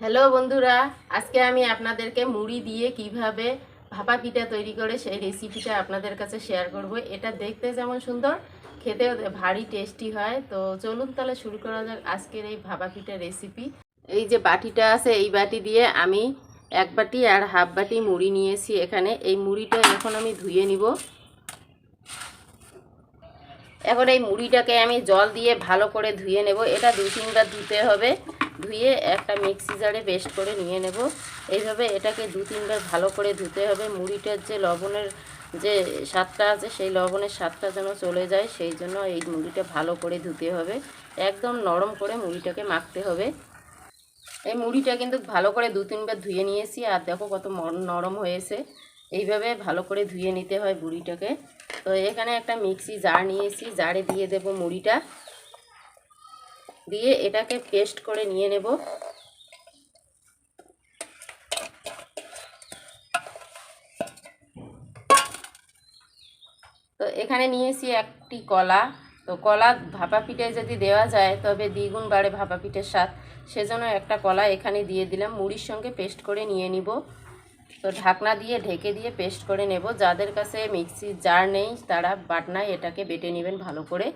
Hello বন্ধুরা, আজকে আমি আপনাদেরকে মুড়ি দিয়ে কীভাবে ভাপা পিঠা তৈরি করে সেই রেসিপিটা আপনাদের কাছে শেয়ার করব। এটা দেখতে যেমন সুন্দর, খেতেও ভারী টেস্টি হয়। তো চলুন তাহলে শুরু করা যাক আজকের এই ভাপা পিঠা রেসিপি এই যে বাটিটা আছে, এই বাটি দিয়ে আমি এক বাটি আর হাফ বাটি মুড়ি নিয়েছি এখানে। এই মুড়িটা এখন আমি ধুয়ে নিব। এখন এই মুড়িটাকে আমি জল দিয়ে ভালো করে ধুয়ে নেব। এটা দু তিনবার ধুতে হবে। ধুয়ে একটা মিক্সি জারে পেস্ট করে নিয়ে নেব। এইভাবে এটাকে দু তিনবার ভালো করে ধুতে হবে। মুড়িটার যে লবণের যে স্বাদটা আছে, সেই লবণের স্বাদটা যেন চলে যায়, সেই জন্য এই মুড়িটা ভালো করে ধুতে হবে। একদম নরম করে মুড়িটাকে মাখতে হবে। এই মুড়িটা কিন্তু ভালো করে দু তিনবার ধুয়ে নিয়েছি। আর দেখো কত নরম হয়েছে। এইভাবে ভালো করে ধুয়ে নিতে হয় মুড়িটাকে। তো এখানে একটা মিক্সি জার নিয়েছি জারে দিয়ে দেব মুড়িটা। দিয়ে এটাকে পেস্ট করে নিয়ে নেব। তো এখানে নিয়েছি একটি কলা। তো কলা ভাপা পিঠে যদি দেওয়া যায়, তবে দ্বিগুণ বাড়ে ভাপা পিঠের স্বাদ। সেজন্য একটা কলা এখানে দিয়ে দিলাম। মুড়ির সঙ্গে পেস্ট করে নিয়ে নিব। তো ঢাকনা দিয়ে ঢেকে দিয়ে পেস্ট করে নেব। যাদের কাছে মিক্সি জার নেই, তারা বাটনায় এটাকে বেটে নেবেন ভালো করে।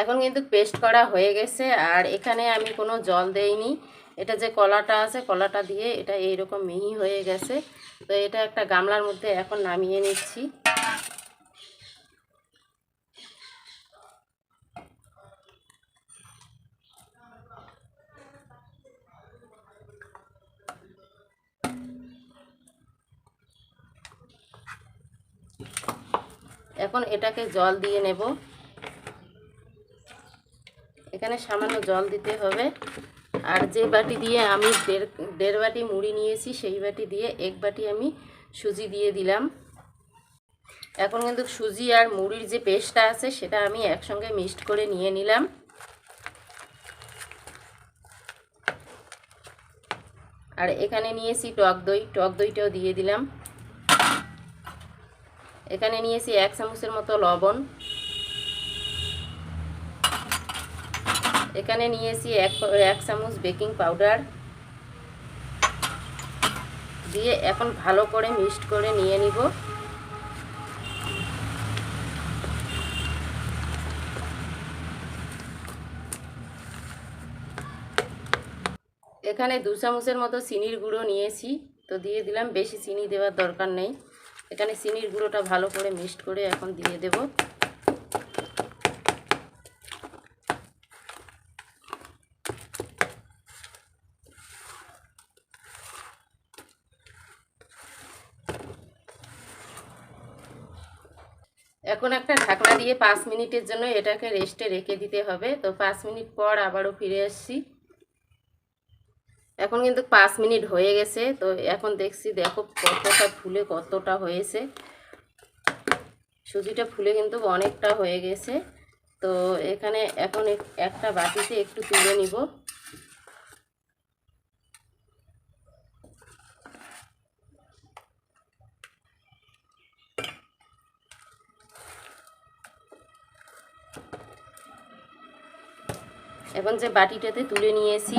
এখন কিন্তু পেস্ট করা হয়ে গেছে, আর এখানে আমি কোনো জল দেইনি। এটা যে কলাটা আছে, কলাটা দিয়ে এটা এইরকম মিহি হয়ে গেছে। তো এটা একটা গামলার মধ্যে এখন নামিয়ে নিচ্ছি। এখন এটাকে জল দিয়ে নেব। এখানে সামান্য জল দিতে হবে। আর যে বাটি দিয়ে আমি দেড় দেড় বাটি মুড়ি নিয়েছি, সেই বাটি দিয়ে এক বাটি আমি সুজি দিয়ে দিলাম। এখন কিন্তু সুজি আর মুড়ির যে পেস্টটা আছে, সেটা আমি একসঙ্গে মিক্সড করে নিয়ে নিলাম। আর এখানে নিয়েছি টক দই, টক দইটাও দিয়ে দিলাম। এখানে নিয়েছি এক চামচের মতো লবণ। এখানে নিয়েছি এক এক চামচ বেকিং পাউডার। দিয়ে এখন ভালো করে মিক্সড করে নিয়ে নিব। এখানে দু চামচের মতো চিনির গুঁড়ো নিয়েছি। তো দিয়ে দিলাম, বেশি চিনি দেওয়ার দরকার নেই। এখানে চিনির গুঁড়োটা ভালো করে মিক্সড করে এখন দিয়ে দেব। এখন একটা ঢাকনা দিয়ে পাঁচ মিনিটের জন্য এটাকে রেস্টে রেখে দিতে হবে। তো পাঁচ মিনিট পর আবারও ফিরে আসছি। এখন কিন্তু পাঁচ মিনিট হয়ে গেছে, তো এখন দেখছি দেখো কতটা ফুলে কতটা হয়েছে। সুজিটা ফুলে কিন্তু অনেকটা হয়ে গেছে, তো এখানে এখন একটা বাটিতে একটু তুলে নিব। এখন যে বাটিটাতে তুলে নিয়েছি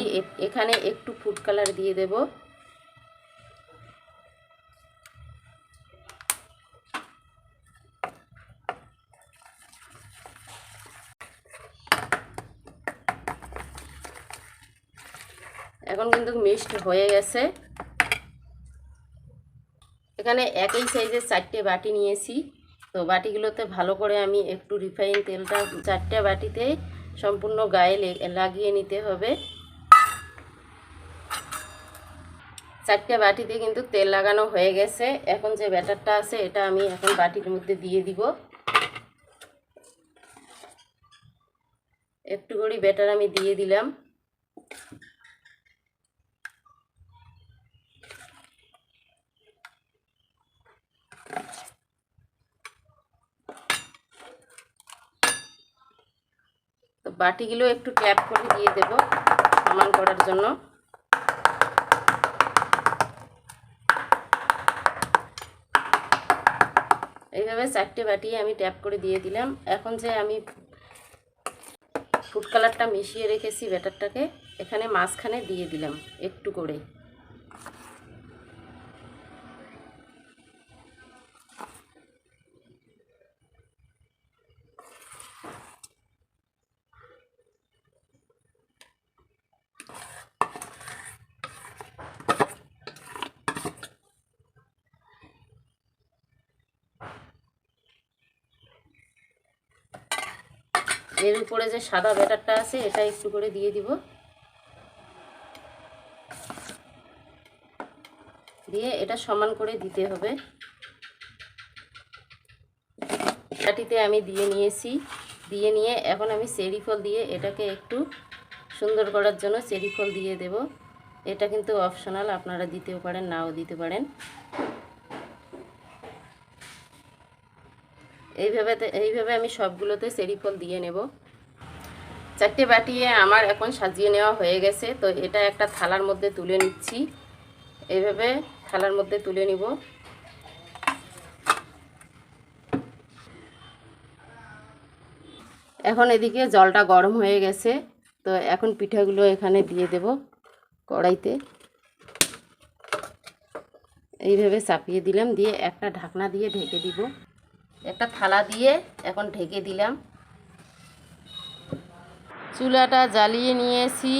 এখানে একটু ফুড কালার দিয়ে দেব। এখন কিন্তু মিক্সড হয়ে গেছে। এখানে একই সাইজের চারটে বাটি নিয়েছি। তো বাটিগুলোতে ভালো করে আমি একটু রিফাইন তেলটা, চারটে বাটিতে সম্পূর্ণ গায়ে লাগিয়ে নিতে হবে। চারটে বাটিতে কিন্তু তেল লাগানো হয়ে গেছে। এখন যে ব্যাটারটা আছে, এটা আমি এখন বাটির মধ্যে দিয়ে দিব। একটু করে ব্যাটার আমি দিয়ে দিলাম। বাটিগুলো একটু ট্যাপ করে দিয়ে দেব সমান করার জন্য। এইভাবে চারটে বাটি আমি ট্যাপ করে দিয়ে দিলাম। এখন যে আমি ফুড কালারটা মিশিয়ে রেখেছি ব্যাটারটাকে, এখানে মাঝখানে দিয়ে দিলাম একটু করে। এর উপরে যে সাদা ব্যাটারটা আছে, এটা একটু করে দিয়ে দিব। দিয়ে এটা সমান করে দিতে হবে। বাটিতে আমি দিয়ে নিয়েছি। দিয়ে নিয়ে এখন আমি চেরি ফল দিয়ে এটাকে একটু সুন্দর করার জন্য চেরি ফল দিয়ে দেব। এটা কিন্তু অপশনাল, আপনারা দিতেও পারেন, নাও দিতে পারেন। এইভাবে এইভাবে আমি সবগুলোতে চেরি ফল দিয়ে নেব। চারটে বাটিয়ে আমার এখন সাজিয়ে নেওয়া হয়ে গেছে, তো এটা একটা থালার মধ্যে তুলে নিচ্ছি। এইভাবে থালার মধ্যে তুলে নিব। এখন এদিকে জলটা গরম হয়ে গেছে, তো এখন পিঠাগুলো এখানে দিয়ে দেব কড়াইতে। এইভাবে চাপিয়ে দিলাম, দিয়ে একটা ঢাকনা দিয়ে ঢেকে দিব। একটা থালা দিয়ে এখন ঢেকে দিলাম। চুলাটা জ্বালিয়ে নিয়েছি।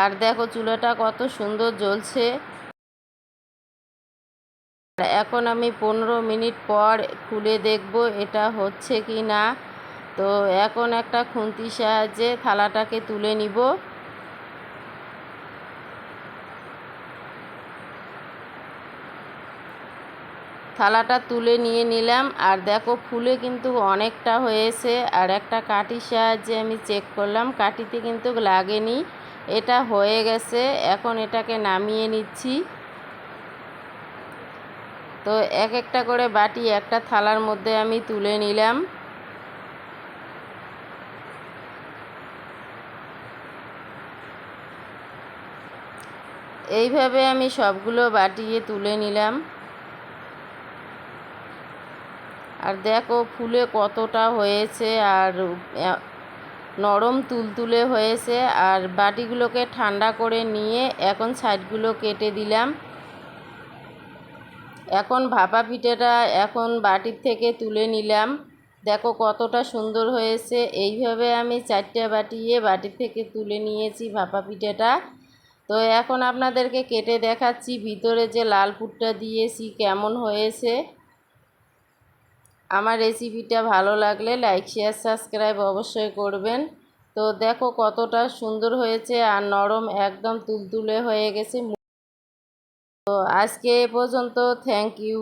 আর দেখো চুলাটা কত সুন্দর জ্বলছে। এখন আমি পনেরো মিনিট পর খুলে দেখব এটা হচ্ছে কি না তো এখন একটা খুন্তির সাহায্যে থালাটাকে তুলে নিব। থালাটা তুলে নিয়ে নিলাম। আর দেখো ফুলে কিন্তু অনেকটা হয়েছে। আর একটা কাঠির সাহায্যে আমি চেক করলাম। কাঠিতে কিন্তু লাগেনি। এটা হয়ে গেছে। এখন এটাকে নামিয়ে নিচ্ছি। তো এক একটা করে বাটি একটা থালার মধ্যে আমি তুলে নিলাম। এইভাবে আমি সবগুলো বাটিয়ে তুলে নিলাম। আর দেখো ফুলে কতটা হয়েছে আর নরম তুলতুলে হয়েছে। আর বাটিগুলোকে ঠান্ডা করে নিয়ে এখন সাইডগুলো কেটে দিলাম। এখন ভাপা পিঠেটা এখন বাটির থেকে তুলে নিলাম। দেখো কতটা সুন্দর হয়েছে। এইভাবে আমি চারটে বাটিয়ে বাটির থেকে তুলে নিয়েছি ভাপা পিঠেটা। তো এখন আপনাদেরকে কেটে দেখাচ্ছি ভিতরে যে লাল পুরটা দিয়েছি কেমন হয়েছে। আমার রেসিপিটা ভালো লাগলে লাইক শেয়ার সাবস্ক্রাইব অবশ্যই করবেন। তো দেখো কতটা সুন্দর হয়েছে আর নরম একদম তুলতুলে হয়ে গেছে। তো আজকে এ পর্যন্ত থ্যাংক ইউ